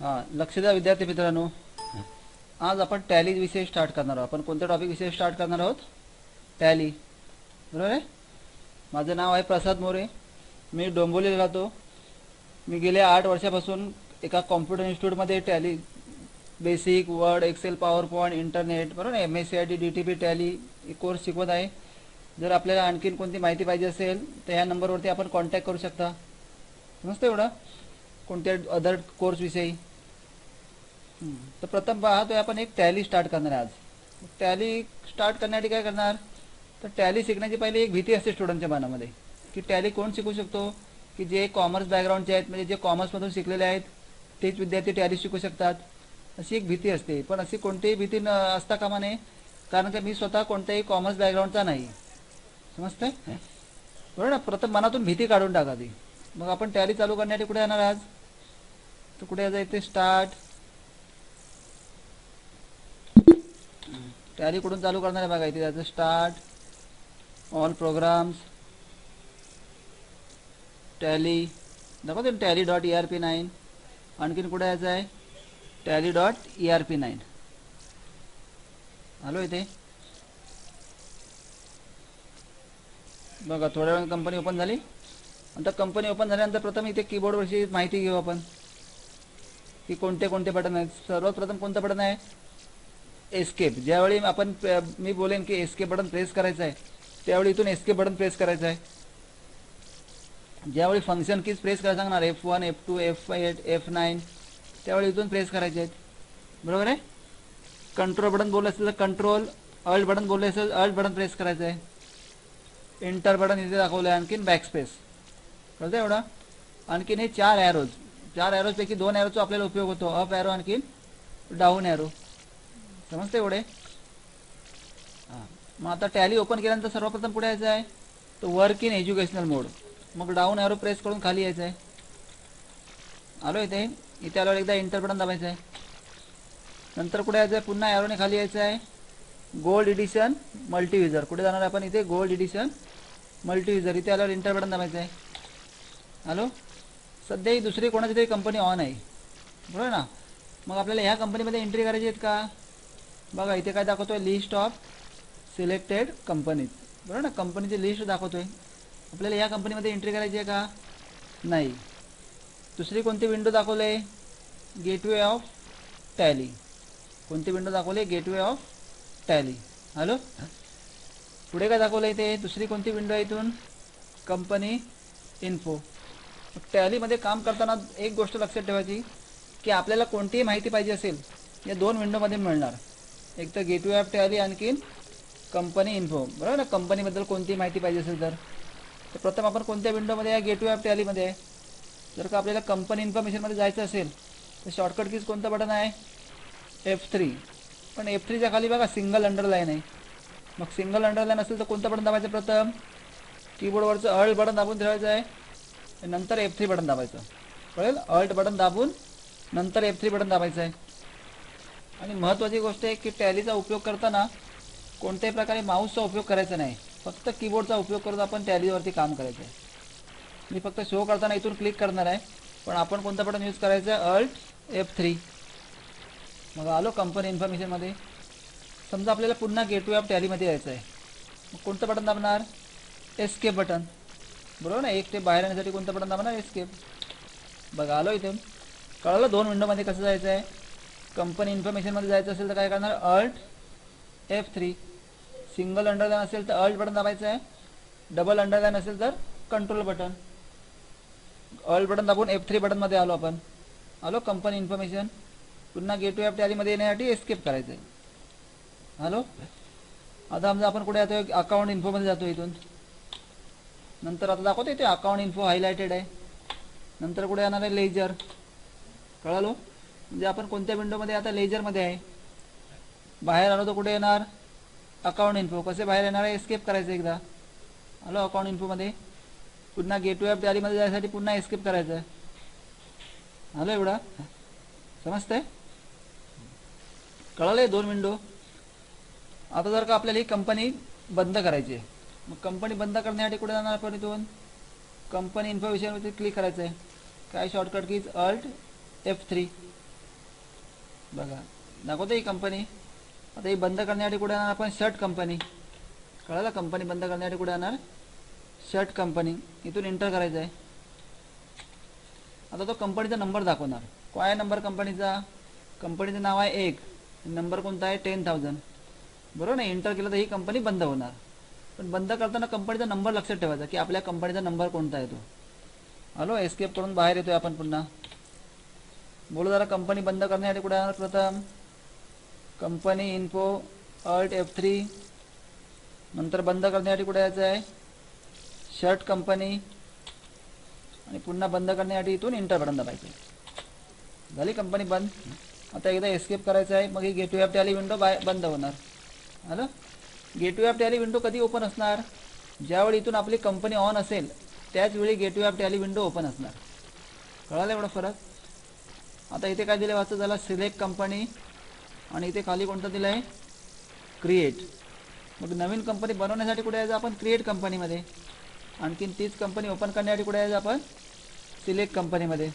हां लक्ष द्या विद्यार्थी मित्रांनो. आज आपण टॅली विषय स्टार्ट करणार आहोत. आपण कोणत्या टॉपिक विषय स्टार्ट करणार आहोत? टॅली. बरोबर आहे? माझं नाव आहे प्रसाद मोरे. मी डोंबोलीला राहतो. मी गेल्या आठ वर्षापासून एका कॉम्प्युटर इन्स्टिट्यूटमध्ये Tally basic Word Excel PowerPoint internet बरोबर M S C I T D T P Tally course शिकवत आहे. जर आपल्याला आणखीन कोणती माहिती पाहिजे असेल तर ह्या नंबरवरती आपण कॉन्टॅक्ट करू शकता. समजतं एवढं? कोणत्या अदर कोर्सविषयी तर प्रथम पाहतोय आपण एक टॅली स्टार्ट करणार आज. टॅली स्टार्ट करण्यासाठी काय करणार? तर टॅली शिकण्याची पहिली एक भीती असते स्टुडंटच्या मनामध्ये की टॅली कोण शिकू शकतो? की जे कॉमर्स बॅकग्राऊंडचे आहेत म्हणजे जे कॉमर्समधून शिकलेले आहेत तेच विद्यार्थी टॅली शिकू शकतात. अशी एक भीती असते. पण अशी कोणतीही भीती न असता कामा नये कारण की मी स्वतः कोणत्याही कॉमर्स बॅकग्राऊंडचा नाही. समजतंय? बरोबर ना? प्रथम मनातून भीती काढून टाका ती. मग आपण टॅली चालू करण्यासाठी कुठे येणार आज? तर कुठे जायचं? स्टार्ट टॅली कुठून चालू करणार आहे बघा इथे त्याचं स्टार्ट ऑल प्रोग्राम्स टॅली दाखवते Tally dot E R P nine आणखीन कुठे यायचं आहे? Tally dot E R P nine hello इथे. बघा थोड्या वेळ कंपनी ओपन झाली. आता कंपनी ओपन झाल्यानंतर प्रथम इथे कीबोर्डवरची माहिती घेऊ आपण. की कोणते कोणते बटन आहेत. सर्वात प्रथम कोणतं बटन आहे? एस्केप ज्यावेळी आपण मी बोलेन की एस्केप बटन प्रेस करायचं आहे त्यावेळी इथून एस्केप बटन प्रेस करायचं आहे. ज्यावेळी फंक्शन कीज प्रेस करायला सांगणार F one F two F eight F nine त्यावेळी इथून प्रेस करायचे आहेत. बरोबर आहे? कंट्रोल बटन बोललं असेल तर कंट्रोल अल्ट बटन बोलले असेल अल्ट बटन प्रेस करायचं आहे. इंटर बटन इथे दाखवलं आहे आणखीन बॅक स्पेस कळतं एवढं? आणखीन हे चार ॲरोज चार ॲरोजपैकी दोन ॲरोचा आपल्याला उपयोग होतो. अप ॲरो आणखीन डाऊन ॲरो समजते एवढे? हां. मग आता टॅली ओपन केल्यानंतर सर्वप्रथम पुढे यायचं आहे? तो वर्क इन एज्युकेशनल मोड मग डाऊन ॲरो प्रेस करून खाली यायचं आहे. आलो इथे. इथे आल्यावर एकदा इंटर बटन दाबायचं आहे. नंतर कुठे यायचं आहे? पुन्हा ॲरोने खाली यायचं आहे. गोल्ड एडिशन मल्टीव्हिजर कुठे जाणार आहे आपण इथे? गोल्ड एडिशन मल्टीव्हिजर इथे आल्यावर इंटर बटन दाबायचं आहे. हॅलो सध्या ही दुसरी कोणाची तरी कंपनी ऑन आहे. बरोबर ना? मग आपल्याला ह्या कंपनीमध्ये एंट्री करायची आहेत का? बघा इथे काय दाखवतोय? लिस्ट ऑफ सिलेक्टेड कंपनीज बरोबर ना? कंपनीची लिस्ट दाखवतोय. आपल्याला या कंपनीमध्ये एंट्री करायची आहे का? नाही. दुसरी कोणती विंडो दाखवले? गेटवे ऑफ टॅली कोणती विंडो दाखवले? गेटवे ऑफ टॅली हॅलो पुढे काय दाखवलं इथे? दुसरी कोणती विंडो आहे इथून? कंपनी इन्फो टॅलीमध्ये काम करताना एक गोष्ट लक्षात ठेवायची की आपल्याला कोणतीही माहिती पाहिजे असेल या दोन विंडोमध्ये मिळणार. एक तर गेटवे ऑफ ठेवली आणखीन कंपनी इन्फो बरोबर ना? कंपनीबद्दल कोणतीही माहिती पाहिजे असेल तर. तर प्रथम आपण कोणत्या विंडोमध्ये आहे गेटवे ऑफ टॅलीमध्ये आहे जर का आपल्याला कंपनी इन्फॉर्मेशनमध्ये जायचं असेल तर शॉर्टकट कीज कोणतं बटन आहे? एफ थ्री पण एफ थ्रीच्या खाली बघा सिंगल अंडरलाईन आहे. मग सिंगल अंडरलाईन असेल तर कोणतं बटन दाबायचं प्रथम? कीबोर्डवरचं अल्ट बटन दाबून ठेवायचं आहे. नंतर एफ थ्री बटन दाबायचं. कळेल? अल्ट बटन दाबून नंतर एफ थ्री बटन दाबायचं आहे. आणि महत्त्वाची गोष्ट आहे की टॅलीचा उपयोग करताना कोणत्याही प्रकारे माऊसचा उपयोग करायचा नाही. फक्त कीबोर्डचा उपयोग करून आपण टॅलीवरती काम करायचं आहे. मी फक्त शो करताना इथून क्लिक करणार आहे. पण आपण कोणतं बटन यूज करायचं? आहे अल्ट एफ थ्री मग आलो कंपनी इन्फॉर्मेशनमध्ये समजा आपल्याला पुन्हा गेटवे ऑफ टॅलीमध्ये यायचं आहे. मग कोणतं बटन दाबणार? एस्केप बटन बरोबर ना? एक ते बाहेर येण्यासाठी कोणतं बटन दाबणार? एस्केप बघा आलो इथे कळलं दोन विंडोमध्ये कसं जायचं आहे? कंपनी इन्फॉर्मेशनमध्ये जायचं असेल तर काय करणार? Alt F three single underline असेल तर अल्ट बटन दाबायचं आहे. डबल अंडरलाईन असेल तर कंट्रोल बटन अल्ट बटन दाबून एफ थ्री बटनमध्ये आलो आपण. आलो कंपनी इन्फॉर्मेशन पुन्हा गेटवे ऑफ टॅलीमध्ये येण्यासाठी एस्केप करायचं आहे हॅलो आता समजा आपण कुठे जातो अकाउंट इन्फोमध्ये जातो इथून. नंतर आता दाखवतो इथे अकाउंट इन्फो हायलायटेड आहे. नंतर कुठे येणार आहे? लेजर कळालो? म्हणजे आपण कोणत्या विंडोमध्ये आता लेजरमध्ये आहे. बाहेर आलो तर कुठे येणार? अकाउंट इन्फो कसे बाहेर येणार आहे? एस्केप करायचं एकदा. आलो अकाउंट इन्फोमध्ये पुन्हा गेटवे ऑफ टॅलीमध्ये जायसाठी पुन्हा एस्केप करायचं आहे. आलो एवढा. समजतंय? कळलं आहे दोन विंडो आता जर का आपल्याला ही कंपनी बंद करायची आहे. मग कंपनी बंद करण्यासाठी कुठे जाणार आपण इथून? कंपनी इन्फॉर्मेशनवरती क्लिक करायचं आहे काय shortcut keys Alt F three बघा. दाखवतो ही कंपनी आता ही बंद करण्यासाठी कुठे येणार? आपण शर्ट कंपनी कळालं? कंपनी बंद करण्यासाठी कुठे येणार? शर्ट कंपनी इथून एंटर करायचं आहे आता तो कंपनीचा नंबर दाखवणार. काय आहे नंबर कंपनीचा कंपनीचं नाव आहे एक. नंबर कोणता आहे? टेन थाउजंड बरोबर ना? एंटर केलं तर ही कंपनी बंद होणार. पण बंद करताना कंपनीचा नंबर लक्षात ठेवायचा की आपल्या कंपनीचा नंबर कोणता आहे तो. हॅलो एस्केप करून बाहेर येतोय आपण पुन्हा. बोलू जरा कंपनी बंद करण्यासाठी कुठे जाणार प्रथम? Company info Alt F three नंतर बंद करण्यासाठी कुठे यायचं आहे शर्ट कंपनी आणि पुन्हा बंद करण्यासाठी इथून इंटर बटन दाबायचं झाली कंपनी बंद? आता एकदा एस्केप करायचं आहे. मग ही गेट ॲप टॅली विंडो बाय बंद होणार. आलं गेट ॲप टॅली विंडो कधी ओपन असणार? ज्यावेळी इथून आपली कंपनी ऑन असेल त्याचवेळी gate gate of Tally window open असणार. कळालं एवढा फरक? आता इथे काय दिलं वाचतं झालं सिलेक्ट कंपनी. आणि इथे खाली कोणतं दिलं आहे क्रिएट मग नवीन कंपनी बनवण्यासाठी कुठे यायचं? आपण क्रिएट कंपनीमध्ये. आणखीन तीच कंपनी ओपन करण्यासाठी कुठे यायचं? आपण सिलेक्ट कंपनीमध्ये.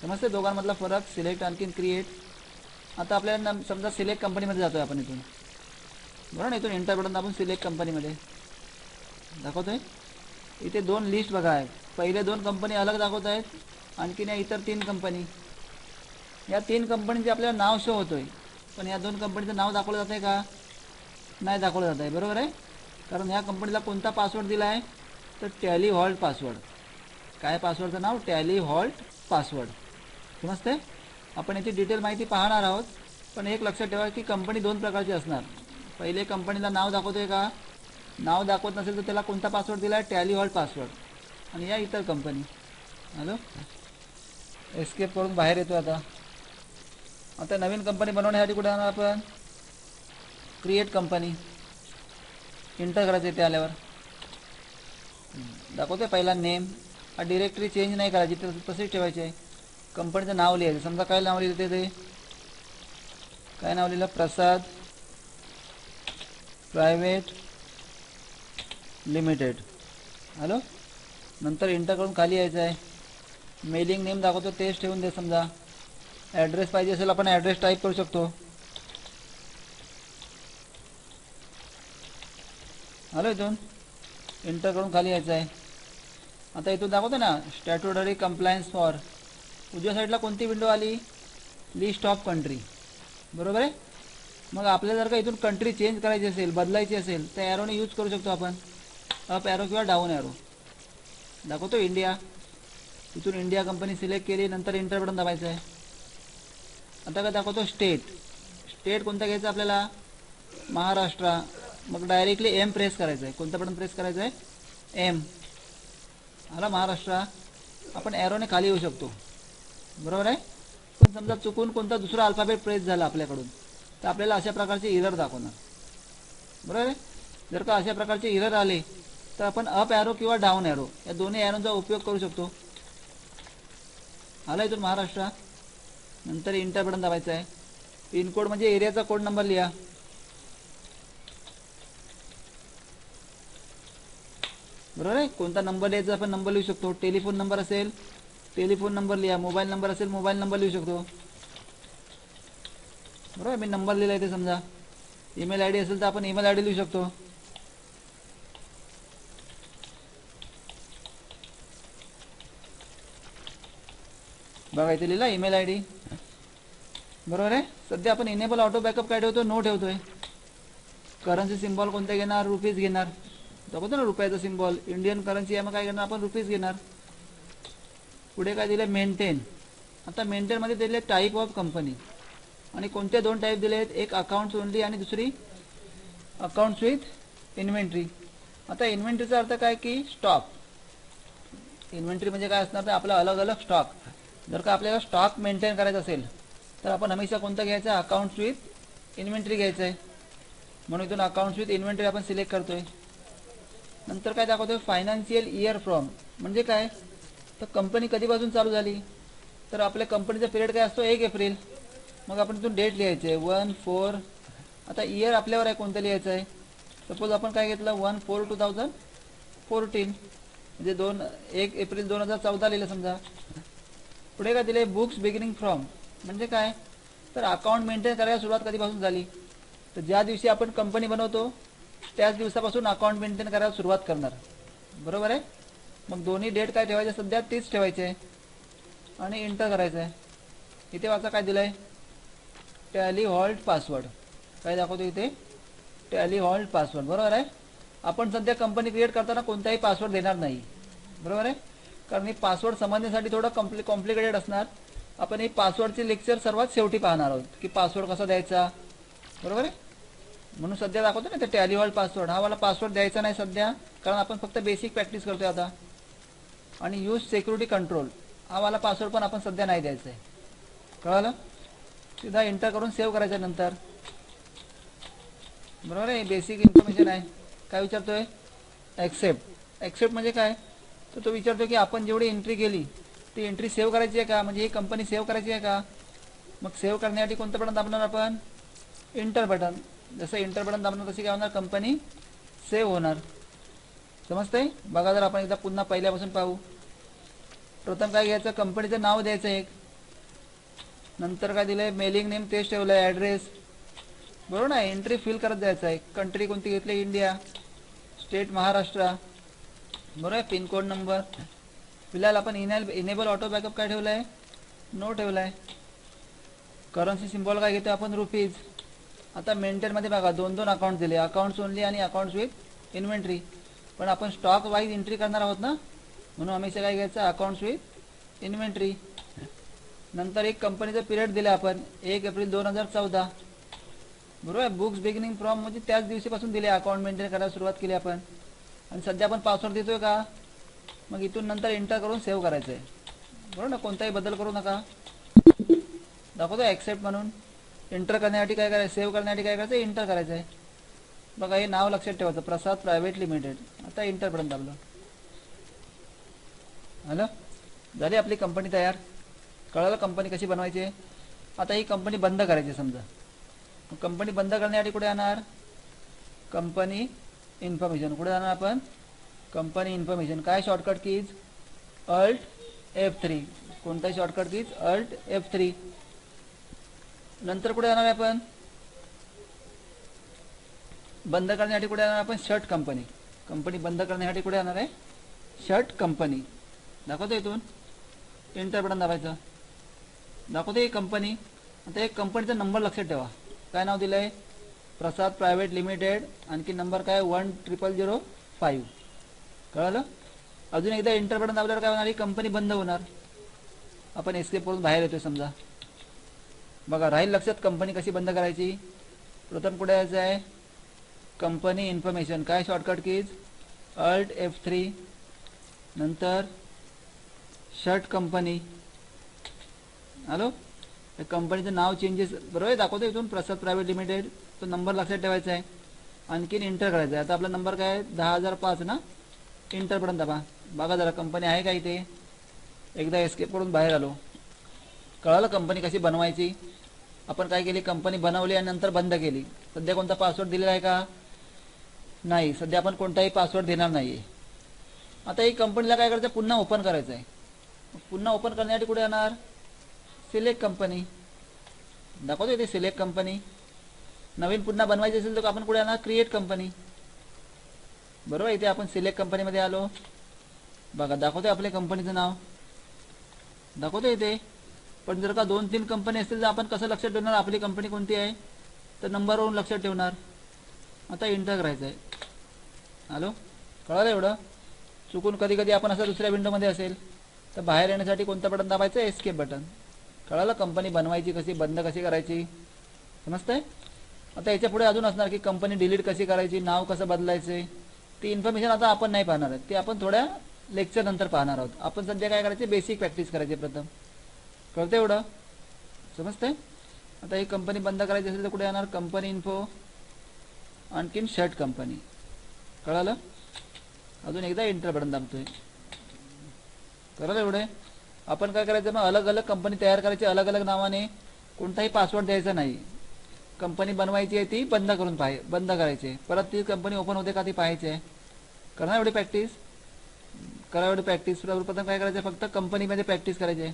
समजते दोघांमधला फरक सिलेक्ट आणखीन क्रिएट आता आपल्याला नम समजा सिलेक्ट कंपनीमध्ये जातो आहे आपण इथून. बरोबर ना? इथून एंटर बटन सिलेक्ट कंपनीमध्ये. दाखवतो आहे इथे दोन लिस्ट बघा. आहे पहिले दोन कंपनी अलग दाखवत आहेत आणखीन या इतर तीन कंपनी. या तीन कंपनीचे आपल्याला नाव शो होतोय. पण या दोन कंपनीचं नाव दाखवलं जात आहे का? नाही दाखवलं जात आहे बरोबर आहे? कारण ह्या कंपनीला कोणता पासवर्ड दिला आहे तर टॅली हॉल्ट पासवर्ड काय पासवर्डचं नाव? टॅली हॉल्ट पासवर्ड समजते आपण याची डिटेल माहिती पाहणार आहोत. पण एक लक्षात ठेवा की कंपनी दोन प्रकारची असणार. पहिले कंपनीला नाव दाखवतोय का? नाव दाखवत नसेल तर त्याला कोणता पासवर्ड दिला आहे टॅली हॉल्ट पासवर्ड आणि या इतर कंपनी. हॅलो? एस्केप करून बाहेर येतो आता. आता नवीन कंपनी बनवण्यासाठी कुठे जाणार आपण? क्रिएट कंपनी इंटर करायचं इथे आल्यावर. दाखवते पहिला नेम हा डिरेक्टरी चेंज नाही करायची तर तसेच ठेवायची आहे. कंपनीचं नाव लिहायचं. समजा काय नाव लिहिलं ते? काय नाव लिहिलं? Prasad private limited. हॅलो नंतर इंटर करून खाली यायचं आहे. मेलिंग नेम दाखवतो तेच ठेवून दे समजा. ॲड्रेस पाहिजे असेल आपण ॲड्रेस टाईप करू शकतो. हॅलो इथून? एंटर करून खाली यायचं आहे. आता इथून दाखवतो ना स्टॅट्युटरी कम्प्लायन्स फॉर उजव्या साईडला कोणती विंडो आली? लिस्ट ऑफ कंट्री बरोबर आहे? मग आपल्याला जर का इथून कंट्री चेंज करायची असेल बदलायची असेल तर ॲरोने यूज करू शकतो आपण. अप ॲरो किंवा डाऊन ॲरो दाखवतो इंडिया इथून इंडिया कंपनी सिलेक्ट केली नंतर इंटर बटन दाबायचं आहे. आता काय दाखवतो स्टेट स्टेट कोणता घ्यायचा आपल्याला? महाराष्ट्र. मग डायरेक्टली एम प्रेस करायचं आहे कोणतं बटन प्रेस करायचं आहे एम आला महाराष्ट्र. आपण ॲरोने खाली येऊ शकतो. बरोबर आहे? पण समजा चुकून कोणता दुसरा अल्फाबेट प्रेस झाला आपल्याकडून तर आपल्याला अशा प्रकारचे इरर दाखवणार. बरोबर आहे? जर का अशा प्रकारचे इरर आले तर आपण अप ॲरो किंवा डाऊन ॲरो या दोन्ही ॲरोचा उपयोग करू शकतो. आला इथून महाराष्ट्र. नंतर इंटर बटन दाबायचं आहे. पिनकोड म्हणजे एरियाचा कोड नंबर लिहा. बरोबर आहे? कोणता नंबर लिहायचा आपण नंबर लिहू शकतो. टेलिफोन नंबर असेल टेलिफोन नंबर लिहा. मोबाईल नंबर असेल मोबाईल नंबर लिहू शकतो. बरोबर मी नंबर लिहिला इथे समजा. ईमेल आय डी असेल तर आपण ईमेल आय डी लिहू शकतो. बघा इथे लिहिला ईमेल आय डी बरोबर आहे? सध्या आपण इनेबल ऑटो बॅकअप काय ठेवतो नो ठेवतोय. करन्सी सिम्बॉल कोणत्या घेणार? रुपीज घेणार. दाखवतो ना रुपयाचा सिम्बॉल इंडियन करन्सी आहे मग काय घेणार आपण रुपीज घेणार. पुढे काय दिलं मेंटेन आता मेंटेनमध्ये दिले टाईप ऑफ कंपनी आणि कोणते दोन टाईप दिले आहेत? एक अकाउंट्स ओनली आणि दुसरी अकाउंट्स विथ इन्व्हेंटरी आता इन्व्हेंट्रीचा अर्थ काय? की स्टॉक इन्व्हेंट्री म्हणजे काय असणार? तर आपला अलग अलग स्टॉक जर का आपल्याला स्टॉक मेंटेन करायचा असेल तर आपण हमेशा कोणतं घ्यायचं? अकाउंट्स विथ इन्व्हेंटरी घ्यायचं आहे म्हणून इथून अकाउंट्स विथ इन्व्हेंटरी आपण सिलेक्ट करतोय. नंतर काय दाखवतोय? फायनान्शियल इयर फ्रॉम म्हणजे काय? तर कंपनी कधीपासून चालू झाली? तर आपल्या कंपनीचा पिरियड काय असतो? एक एप्रिल. मग आपण इथून डेट लिहायचं आहे वन फोर आता इयर आपल्यावर आहे कोणतं लिहायचं आहे सपोज आपण काय घेतलं? One four two thousand fourteen म्हणजे दोन एक एप्रिल दोन हजार चौदा लिहिलं समजा. पुढे काय दिले बुक्स बिगिनिंग फ्रॉम म्हणजे काय? तर अकाउंट मेंटेन करायला सुरुवात कधीपासून झाली? तर ज्या दिवशी आपण कंपनी बनवतो त्याच दिवसापासून अकाउंट मेंटेन करायला सुरुवात करणार. बरोबर आहे? मग दोन्ही डेट काय ठेवायचे? सध्या तीच ठेवायचे. आणि एंटर करायचं आहे इथे वाचा काय दिलं आहे टॅली हॉल्ट पासवर्ड काय दाखवतो इथे? टॅली हॉल्ट पासवर्ड बरोबर आहे? आपण सध्या कंपनी क्रिएट करताना कोणताही पासवर्ड देणार नाही. बरोबर आहे? कारण हे पासवर्ड समजण्यासाठी थोडं कॉम्प्लि कॉम्प्लिकेटेड असणार. आपण हे पासवर्डचे लेक्चर सर्वात शेवटी पाहणार आहोत की पासवर्ड कसा द्यायचा. बरोबर आहे? म्हणून सध्या दाखवतो ना ते टॅली पासवर्ड हा मला पासवर्ड द्यायचा नाही सध्या कारण आपण फक्त बेसिक प्रॅक्टिस करतोय आता. आणि यूज सिक्युरिटी कंट्रोल हा मला पासवर्ड पण आपण सध्या नाही द्यायचा आहे. कळलं? सीधा एंटर करून सेव्ह करायचं नंतर. बरोबर आहे? बेसिक इन्फॉर्मेशन आहे. काय विचारतोय? ॲक्सेप्ट ॲक्सेप्ट म्हणजे काय? तर तो विचारतो की आपण जेवढी एंट्री केली ती एंट्री सेव्ह करायची आहे का? म्हणजे ही कंपनी सेव्ह करायची आहे का? मग सेव्ह करण्यासाठी कोणतं बटन दाबणार आपण? इंटर बटन जसं इंटर बटन दाबणार तशी काय होणार? कंपनी सेव्ह होणार. समजतंय? बघा जर आपण एकदा पुन्हा पहिल्यापासून पाहू. प्रथम काय घ्यायचं? कंपनीचं नाव द्यायचं एक. नंतर काय दिलंय? मेलिंग नेम तेच ठेवलंय ॲड्रेस बरोबर ना? एंट्री फिल करत जायचं आहे. कंट्री कोणती घेतली? India state Maharashtra. बरोबर आहे पिनकोड नंबर फिलहाल आपण इनेल इनेबल ऑटो बॅकअप काय ठेवलं आहे नो ठेवला आहे करन्सी सिम्बॉल काय घेतो आपण? रुपीज आता मेंटेनमध्ये बघा दोन दोन अकाउंट दिले. अकाउंट्स ओनली आणि अकाउंट्स विथ इन्व्हेंट्री पण आपण स्टॉक वाईज एंट्री करणार आहोत ना? म्हणून हमेशा काय घ्यायचं? अकाउंट्स विथ इन्व्हेंट्री नंतर एक कंपनीचा पिरियड दिला आपण. एक एप्रिल दोन हजार चौदा. बरोबर आहे? बुक्स बिगिनिंग फ्रॉम म्हणजे त्याच दिवशीपासून दिले. अकाउंट मेंटेन करायला सुरुवात केली आपण. आणि सध्या आपण पासवर्ड देतोय का? मग इथून नंतर एंटर करून सेव्ह करायचं आहे बरोबर ना? कोणताही बदल करू नका. दाखवतो ॲक्सेप्ट म्हणून. एंटर करण्यासाठी काय करायचं? सेव्ह करण्यासाठी काय करायचं? एंटर करायचं आहे बघा हे नाव लक्षात ठेवायचं. Prasad private limited. आता इंटरपर्यंत आपलं. हॅलो? झाली आपली कंपनी तयार. कळलं कंपनी कशी बनवायची? आहे आता ही कंपनी बंद करायची समजा. कंपनी बंद करण्यासाठी कुठे येणार कंपनी इन्फॉर्मेशन. कुठे जाणार आपण कंपनी इन्फॉर्मेशन. काय shortcut keys Alt F three कोणता shortcut keys Alt F three नंतर कुठे जाणार आहे आपण बंद करण्यासाठी कुठे जाणार आपण शर्ट कंपनी कंपनी बंद करण्यासाठी कुठे जाणार आहे शर्ट कंपनी दाखवतो इथून. एंटर बटन दाबायचं. दाखवतो ही कंपनी आता एक कंपनीचा नंबर लक्षात ठेवा. काय नाव दिलं आहे प्रसाद प्रायव्हेट लिमिटेड आणखी नंबर काय? One triple zero five. कळलं? अजून एकदा एंटर बटन दाबल्यावर काय होणार? ही कंपनी बंद होणार. आपण एस्केप करून बाहेर येतोय समजा. बघा राहील लक्षात कंपनी कशी बंद करायची? प्रथम कुठे यायचं आहे? Company information. काय shortcut keys Alt F three नंतर शर्ट कंपनी. हॅलो? कंपनीचं नाव चेंजेस बरोबर आहे? दाखवतो इथून. प्रसाद प्रायव्हेट लिमिटेड तो नंबर लक्षात ठेवायचा आहे. आणखीन इंटर करायचा आहे. आता आपला नंबर काय आहे? दहा हजार पाच ना? इंटर दाबा बघा जरा कंपनी आहे का इथे? एकदा एस्केप करून बाहेर आलो. कळालं कंपनी कशी बनवायची? आपण काय केली? कंपनी बनवली आणि नंतर बंद केली. सध्या कोणता पासवर्ड दिलेला आहे का? नाही. सध्या आपण कोणताही पासवर्ड देणार नाही आहे आता ही कंपनीला काय करायचं? पुन्हा ओपन करायचं आहे. पुन्हा ओपन करण्यासाठी कुठे येणार सिलेक्ट कंपनी. दाखवतो इथे सिलेक्ट कंपनी. नवीन पुन्हा बनवायची असेल तर आपण कुठे आला क्रिएट कंपनी बरोबर इथे आपण सिलेक्ट कंपनीमध्ये आलो. बघा दाखवतोय आपल्या कंपनीचं नाव. दाखवतो इथे. पण जर का दोन तीन कंपनी असतील तर आपण कसं लक्षात ठेवणार? आपली कंपनी कोणती आहे? तर नंबरवरून लक्षात ठेवणार. आता इंटर करायचं आहे हॅलो? कळालं एवढं? चुकून कधी कधी आपण असं दुसऱ्या विंडोमध्ये असेल तर बाहेर येण्यासाठी कोणतं बटन दाबायचं? एस्केप बटन कळालं कंपनी बनवायची कशी बंद कशी करायची? समजतंय? आता याच्यापुढे अजून असणार की कंपनी डिलीट कशी करायची नाव कसं बदलायचे? ती इन्फॉर्मेशन आता आपण नाही पाहणार आहे ती आपण थोड्या लेक्चर नंतर पाहणार आहोत. आपण सध्या काय करायचे? बेसिक प्रॅक्टिस करायची प्रथम. कळतं एवढं? समजतंय? आता ही कंपनी बंद करायची असेल तर कुठे येणार? कंपनी इन्फो आणखीन शर्ट कंपनी कळालं? अजून एकदा एंटर बटन दाबतोय. कळलं एवढे? आपण काय करायचं मग अलग अलग कंपनी तयार करायची अलग अलग नावाने कोणताही पासवर्ड द्यायचा नाही. कंपनी बनवायची आहे ती बंद करून पाहि बंद करायची. आहे परत ती कंपनी ओपन होते का ती पाहायची आहे. करा एवढी प्रॅक्टिस करा एवढी प्रॅक्टिस प्रथम काय करायचं फक्त कंपनीमध्ये प्रॅक्टिस करायची आहे.